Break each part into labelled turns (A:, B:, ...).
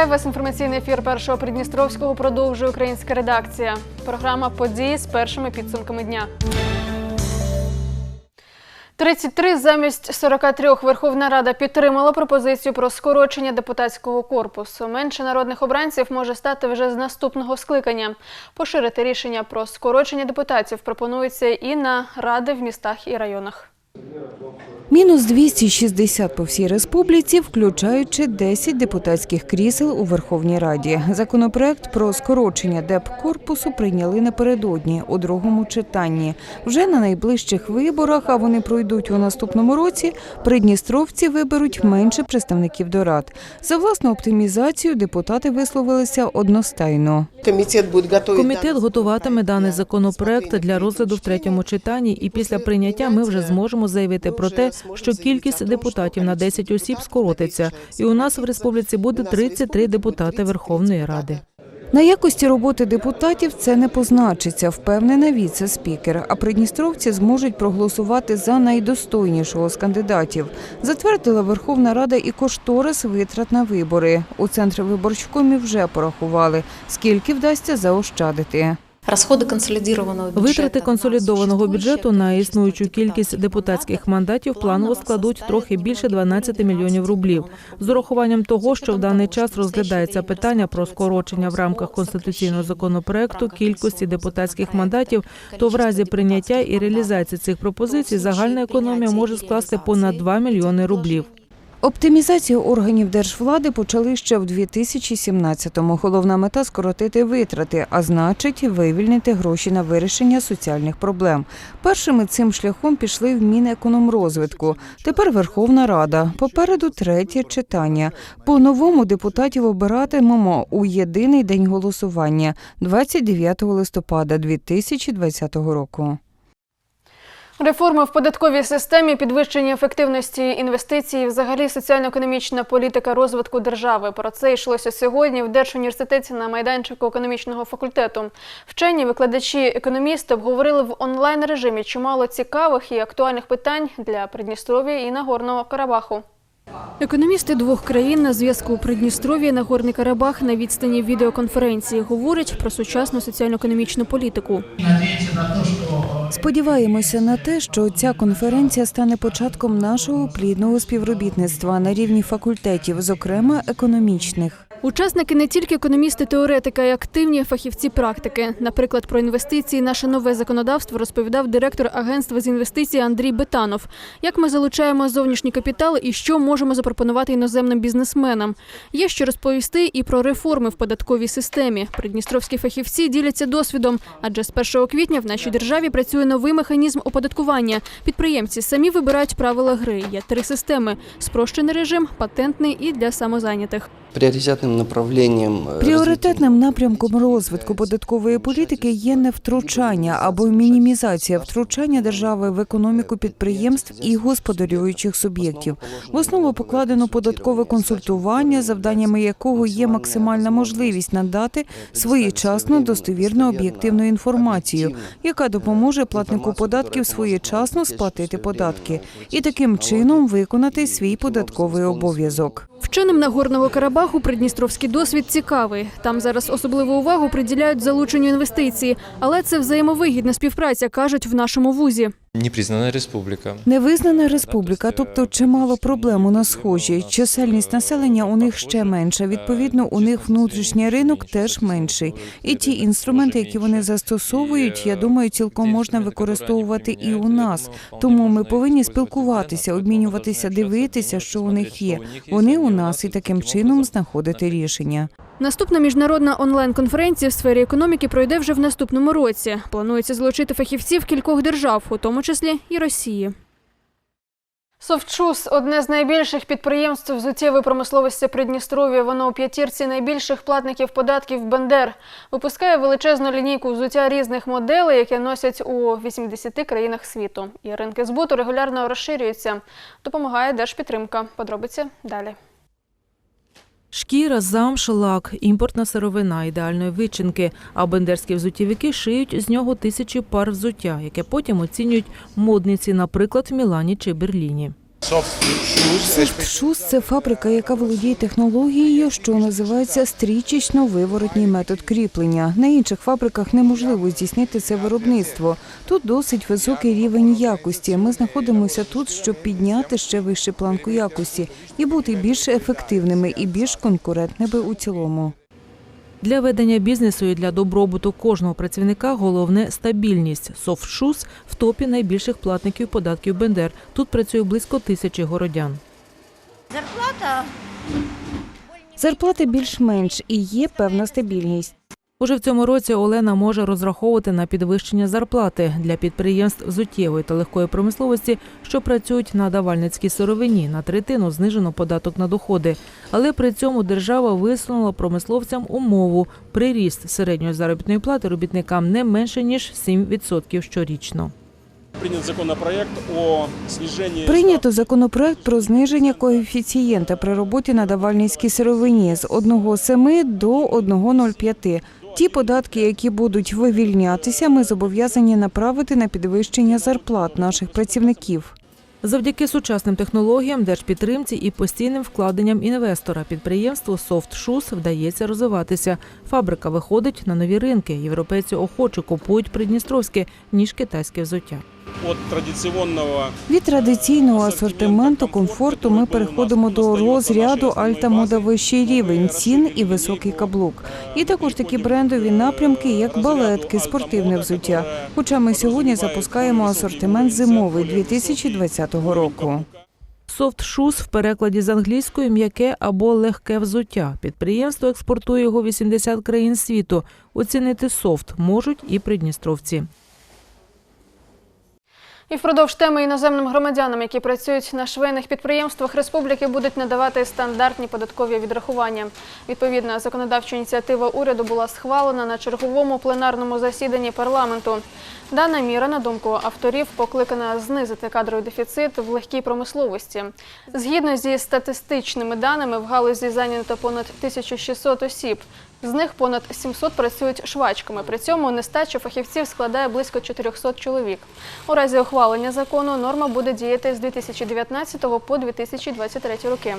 A: Вітаю вас. Інформаційний ефір першого Придністровського продовжує українська редакція. Програма події з першими підсумками дня. 33 замість 43 Верховна Рада підтримала пропозицію про скорочення депутатського корпусу. Менше народних обранців може стати вже з наступного скликання. Поширити рішення про скорочення депутатів пропонується і на ради в містах і районах.
B: Мінус 260 по всій республіці, включаючи 10 депутатських крісел у Верховній Раді. Законопроект про скорочення депкорпусу прийняли напередодні у другому читанні. Вже на найближчих виборах, а вони пройдуть у наступному році, придністровці виберуть менше представників до рад. За власну оптимізацію депутати висловилися одностайно.
C: Комітет
D: готуватиме даний законопроект для розгляду в третьому читанні, і після прийняття ми вже зможемо заявити про те, що кількість депутатів на 10 осіб скоротиться, і у нас в республіці буде 33 депутати Верховної Ради.
B: На якості роботи депутатів це не позначиться, впевнена віце-спікер. А придністровці зможуть проголосувати за найдостойнішого з кандидатів. Затвердила Верховна Рада і кошторис витрат на вибори. У центрі виборчкомів вже порахували, скільки вдасться заощадити.
E: Расходы консолидированного бюджета.
D: Витрати консолідованого бюджету на існуючу кількість депутатських мандатів планово складуть трохи більше 12 мільйонів рублів. З урахуванням того, що в даний час розглядається питання про скорочення в рамках конституційного законопроекту кількості депутатських мандатів, то в разі прийняття і реалізації цих пропозицій загальна економія може скласти понад 2 мільйони рублів.
B: Оптимізацію органів держвлади почали ще в 2017-му. Головна мета скоротити витрати, а значить вивільнити гроші на вирішення соціальних проблем. Першими цим шляхом пішли в Мінекономрозвитку. Тепер Верховна Рада. Попереду третє читання. По новому депутатів обиратимемо у єдиний день голосування 29 листопада 2020 року.
A: Реформи в податковій системі, підвищення ефективності інвестицій, взагалі соціально-економічна політика розвитку держави. Про це йшлося сьогодні в Держуніверситеті на майданчику економічного факультету. Вчені, викладачі, економісти обговорили в онлайн режимі чимало цікавих і актуальних питань для Придністров'я і Нагорного Карабаху. Економісти двох країн на зв'язку Придністров'я і Нагорний Карабах на відстані відеоконференції говорять про сучасну соціально-економічну політику.
B: Сподіваємося на те, що ця конференція стане початком нашого плідного співробітництва на рівні факультетів, зокрема економічних.
A: Учасники не тільки економісти, теоретики, а й активні фахівці практики. Наприклад, про інвестиції наше нове законодавство розповідав директор агентства з інвестицій Андрій Бетанов. Як ми залучаємо зовнішні капітали і що можемо запропонувати іноземним бізнесменам? Є що розповісти і про реформи в податковій системі. Придністровські фахівці діляться досвідом, адже з 1 квітня в нашій державі працює новий механізм оподаткування. Підприємці самі вибирають правила гри. Є три системи: спрощений режим, патентний і для самозайнятих.
F: Пріоритетним направленням е,
B: Пріоритетним напрямком розвитку податкової політики є не втручання або мінімізація втручання держави в економіку підприємств і господарюючих суб'єктів. В основу покладено податкове консультування, завданнями якого є максимальна можливість надати своєчасну достовірну об'єктивну інформацію, яка допоможе платнику податків своєчасно сплатити податки і таким чином виконати свій податковий обов'язок.
A: Вченим Нагорного Карабаху придністровський досвід цікавий. Там зараз особливу увагу приділяють залученню інвестицій, але це взаємовигідна співпраця, кажуть в нашому вузі.
G: Непризнана республіка.
B: Невизнана республіка, тобто чимало проблем у нас схожі. Чисельність населення у них ще менша. Відповідно, у них внутрішній ринок теж менший. І ті інструменти, які вони застосовують, я думаю, цілком можна використовувати і у нас. Тому ми повинні спілкуватися, обмінюватися, дивитися, що у них є. Вони у нас і таким чином знаходити рішення.
A: Наступна міжнародна онлайн-конференція в сфері економіки пройде вже в наступному році. Планується залучити фахівців кількох держав, у тому числі і Росії. Совчус одне з найбільших підприємств взуттєвої промисловості Придністров'я. Воно у п'ятірці найбільших платників податків Бендер. Випускає величезну лінійку взуття різних моделей, які носять у 80 країнах світу. І ринки збуту регулярно розширюються. Допомагає держпідтримка. Подробиці далі.
D: Шкіра, замш, лак, імпортна сировина ідеальної вичинки. А бендерські взуттєвики шиють з нього тисячі пар взуття, яке потім оцінюють модниці, наприклад, в Мілані чи Берліні.
B: Софтшуз – це фабрика, яка володіє технологією, що називається стрічечно-виворотній метод кріплення. На інших фабриках неможливо здійснити це виробництво. Тут досить високий рівень якості. Ми знаходимося тут, щоб підняти ще вище планку якості і бути більш ефективними і більш конкурентними у цілому.
D: Для ведення бізнесу і для добробуту кожного працівника головне стабільність. Софтшуз в топі найбільших платників податків Бендер. Тут працює близько тисячі городян.
C: Зарплата
B: Зарплати більш-менш і є певна стабільність.
D: Уже в цьому році Олена може розраховувати на підвищення зарплати для підприємств взуттєвої та легкої промисловості, що працюють на давальницькій сировині. На третину знижено податок на доходи. Але при цьому держава висунула промисловцям умову приріст середньої заробітної плати робітникам не менше ніж 7% щорічно.
G: принят законопроект о снижении
B: Прийнято законопроект про зниження коефіцієнта при роботі на давальницькій сировині з 1,7 до 1,05. Ті податки, які будуть вивільнятися, ми зобов'язані направити на підвищення зарплат наших працівників.
D: Завдяки сучасним технологіям, держпідтримці і постійним вкладенням інвестора підприємству «Софтшус» вдається розвиватися. Фабрика виходить на нові ринки. Європейці охоче купують придністровське ніж китайське взуття.
B: Від традиційного асортименту комфорту ми переходимо до розряду альта-мода вищий рівень цін і високий каблук. І також такі брендові напрямки, як балетки, спортивне взуття. Хоча ми сьогодні запускаємо асортимент зимовий 2020 року.
D: Soft Shoes в перекладі з англійської м'яке або легке взуття. Підприємство експортує його в 80 країн світу. Оцінити софт можуть і придністровці.
A: І впродовж теми іноземним громадянам, які працюють на швейних підприємствах республіки, будуть надавати стандартні податкові відрахування. Відповідна законодавча ініціатива уряду була схвалена на черговому пленарному засіданні парламенту. Дана міра, на думку авторів, покликана знизити кадровий дефіцит в легкій промисловості. Згідно зі статистичними даними, в галузі зайнято понад 1600 осіб. З них понад 700 працюють швачками. При цьому нестача фахівців складає близько 400 чоловік. У разі ухвалення закону норма буде діяти з 2019 по 2023 роки.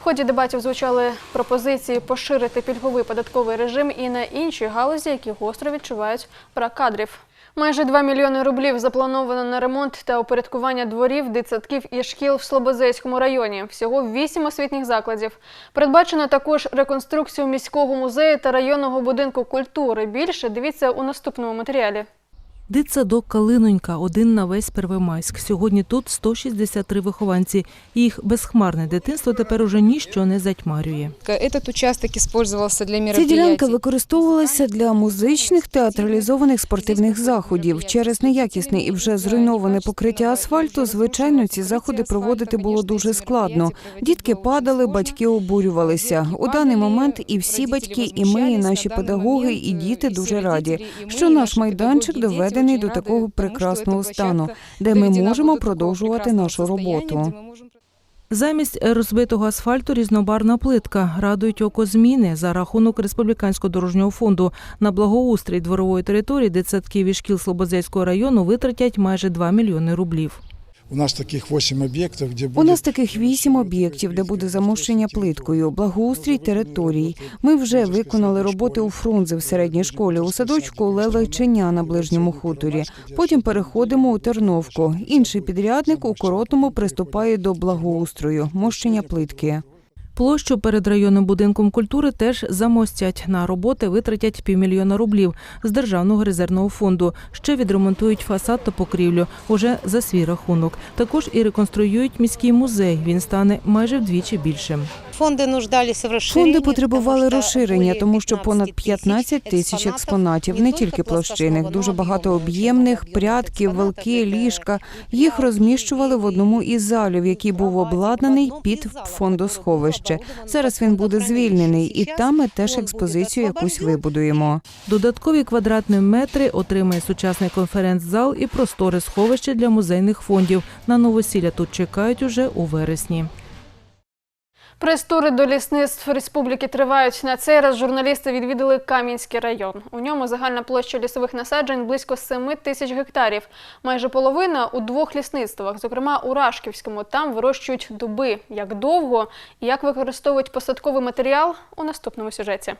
A: В ході дебатів звучали пропозиції поширити пільговий податковий режим і на інші галузі, які гостро відчувають брак кадрів. Майже 2 мільйони рублів заплановано на ремонт та упорядкування дворів, дитсадків і шкіл в Слобозейському районі. Всього 8 освітніх закладів. Передбачено також реконструкцію міського музею та районного будинку культури. Більше дивіться у наступному матеріалі.
D: Дитсадок Калинонька один на весь Первомайськ. Сьогодні тут 163 вихованці. Їх безхмарне дитинство тепер уже ніщо не затьмарює.
H: Этот участок использовался для
B: Ця ділянка використовувалася для музичних театралізованих спортивних заходів. Через неякісне і вже зруйноване покриття асфальту, звичайно, ці заходи проводити було дуже складно. Дітки падали, батьки обурювалися. У даний момент і всі батьки, і ми, і наші педагоги, і діти дуже раді, що наш майданчик доведений до такого прекрасного стану, де ми можемо продовжувати нашу роботу.
D: Замість розбитого асфальту різнобарна плитка. Радують око зміни за рахунок республіканського дорожнього фонду. На благоустрій дворової території дитсадків і шкіл Слободзейського району витратять майже 2 мільйони рублів.
I: У нас таких вісім об'єктів, де
B: буде...
I: У
B: нас таких вісім об'єктів, де буде замощення плиткою, благоустрій територій. Ми вже виконали роботи у Фрунзе в середній школі, у садочку Лела на ближньому хуторі. Потім переходимо у Терновку. Інший підрядник у коротому приступає до благоустрою, мощення плитки.
D: Площу перед районним будинком культури теж замостять. На роботи витратять півмільйона рублів з державного резервного фонду. Ще відремонтують фасад та покрівлю уже за свій рахунок. Також і реконструюють міський музей. Він стане майже вдвічі більшим.
C: Фонди нуждалися в розширенні.
B: Фонди потребували розширення, тому що понад 15
C: 15
B: тисяч експонатів, не тільки площинних, дуже багато об'ємних, прядки, вилки, ліжка. Їх розміщували в одному із залів, який був обладнаний під фондосховище. Зараз він буде звільнений, і там ми теж експозицію якусь вибудуємо.
D: Додаткові квадратні метри отримає сучасний конференц-зал і простори сховище для музейних фондів. На новосілля тут чекають уже у вересні.
A: Прес-тури до лісництв республіки тривають. На цей раз журналісти відвідали Кам'янський район. У ньому загальна площа лісових насаджень близько 7 тисяч гектарів. Майже половина у двох лісництвах, зокрема у Рашківському. Там вирощують дуби. Як довго і як використовують посадковий матеріал у наступному сюжеті.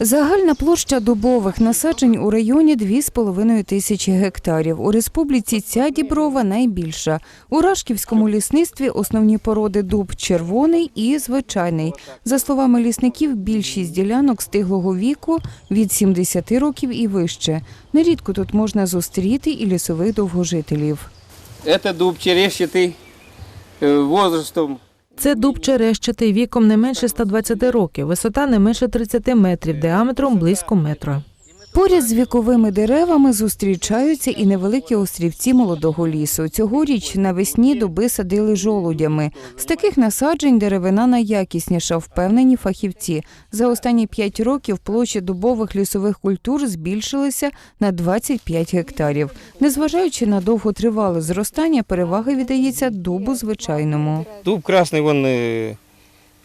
B: Загальна площа дубових насаджень у районі 2,5 тисячі гектарів. У республіці ця діброва найбільша. У Рашківському лісництві основні породи дуб червоний і звичайний. За словами лісників, більшість ділянок стиглого віку від 70 років і вище. Нерідко тут можна зустріти і лісових довгожителів.
J: Это дуб черещатый э, возрастом
D: Це дуб черещатий віком не менше 120 років, висота не менше 30 метрів, діаметром близько метра.
B: Поряд з віковими деревами зустрічаються і невеликі острівці молодого лісу. Цьогоріч навесні дуби садили жолудями. З таких насаджень деревина найякісніша, впевнені фахівці. За останні п'ять років площі дубових лісових культур збільшилися на 25 гектарів. Незважаючи на довготривале зростання, перевага віддається дубу звичайному.
J: Дуб красный, он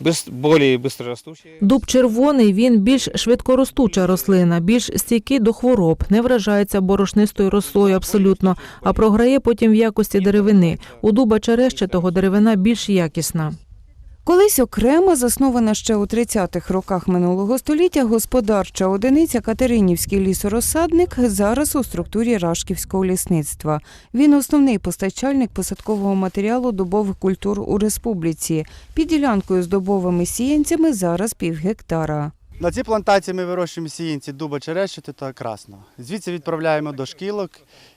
J: э, быс- более быстрорастущий.
D: Дуб червоний він більш швидкоростуча рослина, більш стійкий до хвороб, не вражається борошнистою росою абсолютно, а програє потім в якості деревини. У дуба черещатого деревина більш якісна.
B: Колись окремо заснована ще у 30-х роках минулого століття господарча одиниця Катеринівський лісорозсадник зараз у структурі Рашківського лісництва. Він основний постачальник посадкового матеріалу дубових культур у республіці. Під ділянкою з дубовими сіянцями зараз півгектара.
K: На цій плантації ми вирощуємо сіянці дуба черещити та красного. Звідси відправляємо до шкілок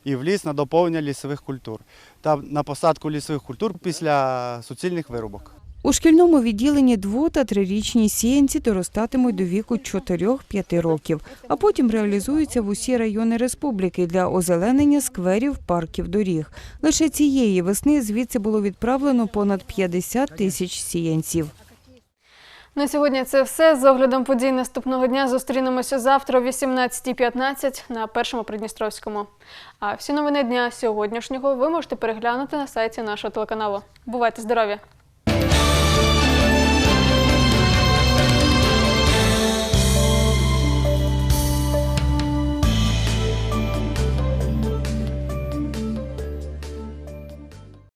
K: і в ліс на доповнення лісових культур та на посадку лісових культур після суцільних вирубок.
B: У шкільному відділенні дво- та трирічні сіянці доростатимуть до віку 4-5 років, а потім реалізуються в усі райони республіки для озеленення скверів, парків, доріг. Лише цієї весни звідси було відправлено понад 50 тисяч сіянців.
A: На сьогодні це все. З оглядом подій наступного дня зустрінемося завтра о 18.15 на першому Придністровському. А всі новини дня сьогоднішнього ви можете переглянути на сайті нашого телеканалу. Бувайте здорові!